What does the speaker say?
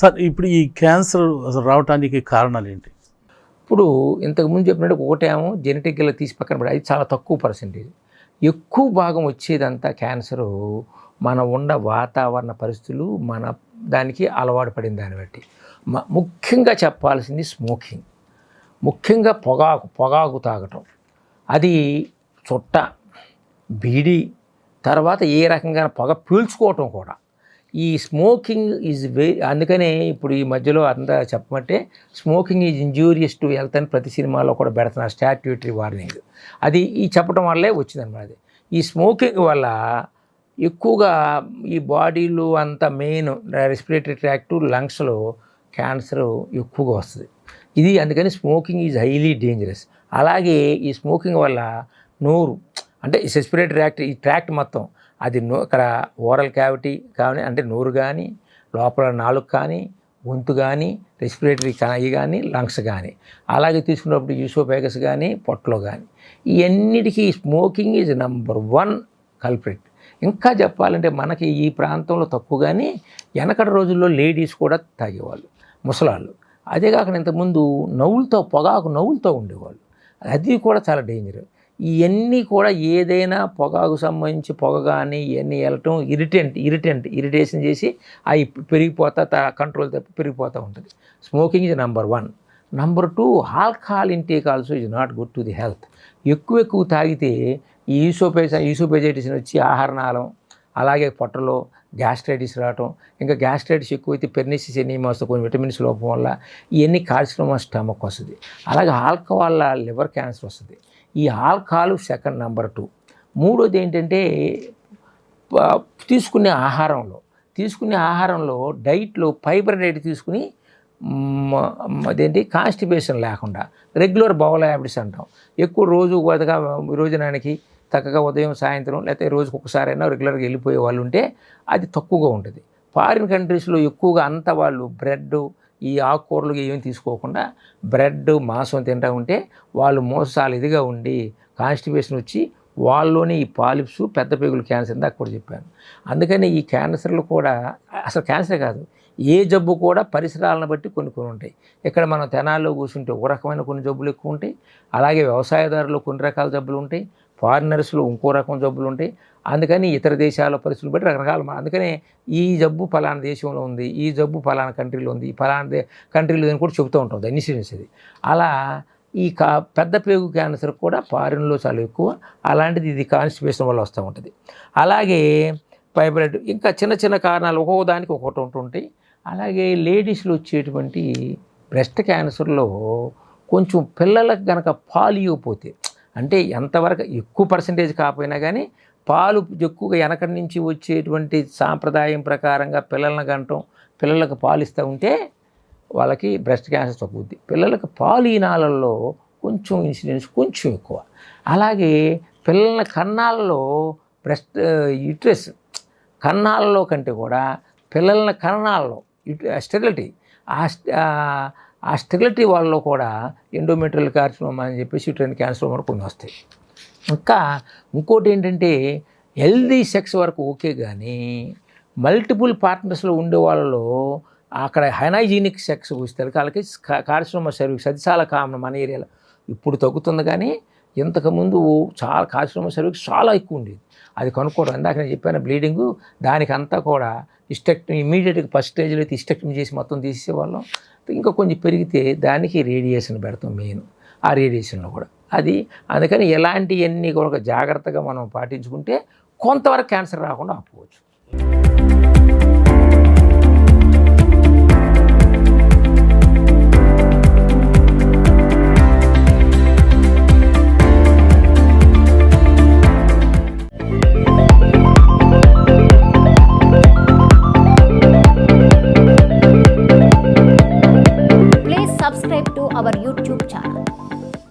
Sir ఇప్పుడు ఈ cancer రావడానికి కారణాలు ఏంటి? ఇప్పుడు ఇంతకుముందు చెప్పినట్టు ఒకటేమో జెనెటిక్గా తీసి పక్కన పడి అది చాలా తక్కువ పర్సెంటేజ్ ఎక్కువ భాగం వచ్చేదంతా క్యాన్సరు మన ఉన్న వాతావరణ పరిస్థితులు మన దానికి అలవాటు పడిన దాన్ని బట్టి. మ- ముఖ్యంగా చెప్పాల్సింది స్మోకింగ్ ముఖ్యంగా పొగాకు పొగాకు తాగటం. అది చుట్ట బీడి తర్వాత ఏ రకంగా పొగ పీల్చుకోవటం కూడా. ఈ స్మోకింగ్ ఈజ్ వే అందుకనే ఇప్పుడు ఈ మధ్యలో అంతా చెప్పమంటే smoking is injurious to health అని ప్రతి సినిమాలో కూడా పెడుతున్నారు స్టాట్యూటరీ వార్నింగ్. అది ఈ చెప్పడం వల్లే వచ్చిందన్నమాట అది. ఈ స్మోకింగ్ వల్ల ఎక్కువగా ఈ బాడీలో అంత మెయిన్ రెస్పిరేటరీ ట్రాక్టు లంగ్స్లో క్యాన్సర్ ఎక్కువగా వస్తుంది. ఇది అందుకని స్మోకింగ్ ఈజ్ హైలీ డేంజరస్. అలాగే ఈ స్మోకింగ్ వల్ల నోరు అంటే ఈ సెస్పిరేటరీ ట్రాక్ట్ ఈ ట్రాక్ట్ మొత్తం అది నో ఇక్కడ ఓరల్ క్యావిటీ కానీ అంటే నోరు కానీ లోపల నాలుగు కానీ గొంతు కానీ రెస్పిరేటరీ కానీ కానీ లంగ్స్ కానీ. అలాగే తీసుకున్నప్పుడు యూసోపేగస్ కానీ పొట్టలో కానీ. ఇవన్నిటికీ smoking is number one culprit ఇంకా చెప్పాలంటే మనకి ఈ ప్రాంతంలో తక్కువ కానీ వెనకటి రోజుల్లో లేడీస్ కూడా తాగేవాళ్ళు ముసలాళ్ళు. అదే కాకుండా ఇంతకుముందు నవ్వులతో పొగాకు నవ్వులతో ఉండేవాళ్ళు. అది కూడా చాలా డేంజర్ ఇవన్నీ కూడా ఏదైనా పొగాకు సంబంధించి పొగ కానీ ఇవన్నీ వెళ్ళటం ఇరిటెంట్ ఇరిటెంట్ ఇరిటేషన్ చేసి అవి పెరిగిపోతా కంట్రోల్ తప్పి పెరిగిపోతూ ఉంటుంది. Smoking is number one number two alcohol intake also is not good to the health ఎక్కువ ఎక్కువ తాగితే ఈ ఈసోపేస ఈసోపేజైటిస్ వచ్చి ఆహారనాళం అలాగే పొట్టలో గ్యాస్ట్రైటిస్ రావటం ఇంకా గ్యాస్ట్రైటిస్ ఎక్కువైతే పెర్నిసిస్ ఎనీమా వస్తుంది కొన్ని విటమిన్స్ లోపం వల్ల ఇవన్నీ కార్సినోమా స్టమక్ వస్తుంది. అలాగే ఆల్కహాల్ వల్ల లివర్ క్యాన్సర్ వస్తుంది. ఈ ఆల్కహాల్ సెకండ్ నెంబర్ టూ. మూడోది ఏంటంటే తీసుకునే ఆహారంలో తీసుకునే ఆహారంలో డైట్లో ఫైబర్ డైట్ తీసుకుని అదేంటి కాన్స్టిపేషన్ లేకుండా రెగ్యులర్ బౌల్ హ్యాబిట్స్ అంటాం. ఎక్కువ రోజు కొద్దిగా రోజునానికి చక్కగా ఉదయం సాయంత్రం లేకపోతే రోజుకి ఒకసారైనా రెగ్యులర్గా వెళ్ళిపోయే వాళ్ళు ఉంటే అది తక్కువగా ఉంటుంది. ఫారిన్ కంట్రీస్లో ఎక్కువగా అంత వాళ్ళు బ్రెడ్ ఈ ఆకుకూరలు ఏమి తీసుకోకుండా బ్రెడ్ మాంసం తింటూ ఉంటే వాళ్ళు మోసాలు ఇదిగా ఉండి కాన్స్టిపేషన్ వచ్చి వాళ్ళలోనే ఈ పాలిప్స్ పెద్ద పేగులు క్యాన్సర్ ఇందాక కూడా చెప్పాను అందుకని ఈ క్యాన్సర్లు కూడా అసలు క్యాన్సర్ కాదు. ఏ జబ్బు కూడా పరిసరాలను బట్టి కొన్ని కొన్ని ఉంటాయి. ఇక్కడ మనం తెనాల్లో కూర్చుంటే ఒక రకమైన కొన్ని జబ్బులు ఎక్కువ ఉంటాయి. అలాగే వ్యవసాయదారులు కొన్ని రకాల జబ్బులు ఉంటాయి. ఫారినర్స్లో ఇంకో రకం జబ్బులు ఉంటాయి. అందుకని ఇతర దేశాల పరిస్థితులు బట్టి రకరకాల అందుకనే ఈ జబ్బు ఫలానా దేశంలో ఉంది ఈ జబ్బు ఫలానా కంట్రీలో ఉంది ఈ ఫలానా కంట్రీలో అని కూడా చెబుతూ ఉంటుంది ఇన్సూరెన్స్ ఇది. అలా ఈ కా పెద్ద పేగు క్యాన్సర్ కూడా ఫారిన్లో చాలా ఎక్కువ అలాంటిది ఇది కాన్స్టిపేషన్ వల్ల వస్తూ ఉంటుంది. అలాగే ఫైబ్రాయిడ్ ఇంకా చిన్న చిన్న కారణాలు ఒక్కొక్క దానికి ఒక్కొక్కటి ఉంటుంటాయి అలాగే లేడీస్లో వచ్చేటువంటి బ్రెస్ట్ క్యాన్సర్లో కొంచెం పిల్లలకు కనుక పాలు అంటే ఎంతవరకు ఎక్కువ పర్సంటేజ్ కాకపోయినా కానీ పాలు ఎక్కువగా వెనకటి నుంచి వచ్చేటువంటి సాంప్రదాయం ప్రకారంగా పిల్లలను గంటం పిల్లలకు పాలు ఇస్తూ ఉంటే వాళ్ళకి బ్రెస్ట్ క్యాన్సర్ తగ్గుద్ది. పిల్లలకు పాలు ఈనాళల్లో కొంచెం ఇన్సిడెన్స్ కొంచెం ఎక్కువ. అలాగే పిల్లల కన్నాలలో బ్రెస్ట్ యూట్రస్ కన్నాలలో కంటే కూడా పిల్లల కన్నాలలో స్టెరిలిటీ ఆ ఆ- స్టెరిలిటీ వాళ్ళలో కూడా ఎండోమెట్రియల్ కార్సినోమా అని చెప్పేసి యూట్రైన్ క్యాన్సర్ మనకు కొన్ని వస్తాయి. ఇంకా ఇంకోటి ఏంటంటే హెల్దీ సెక్స్ వరకు ఓకే కానీ మల్టిపుల్ పార్ట్నర్స్లో ఉండే వాళ్ళలో అక్కడ హైనైజీనిక్ సెక్స్ వస్తే వాళ్ళకి కార్యశ్రమ సర్వీస్ అది చాలా కామన్ మన ఏరియాలో ఇప్పుడు తగ్గుతుంది కానీ ఇంతకుముందు చాలా కార్యశ్రమ సర్వీస్ చాలా ఎక్కువ ఉండేది. అది కనుక్కోవడం ఇందాక నేను చెప్పాను బ్లీడింగు దానికంతా కూడా ఇస్టెక్టమీ ఇమీడియట్గా ఫస్ట్ స్టేజ్లో అయితే ఇస్టెక్టమ్ చేసి మొత్తం తీసేవాళ్ళం ఇంకా కొంచెం పెరిగితే దానికి రేడియేషన్ పెడతాం మెయిన్ ఆ రేడియేషన్లో కూడా. అది అందుకని ఇలాంటివన్నీ కూడా జాగ్రత్తగా మనం పాటించుకుంటే కొంతవరకు క్యాన్సర్ రాకుండా ఆపుకోవచ్చు.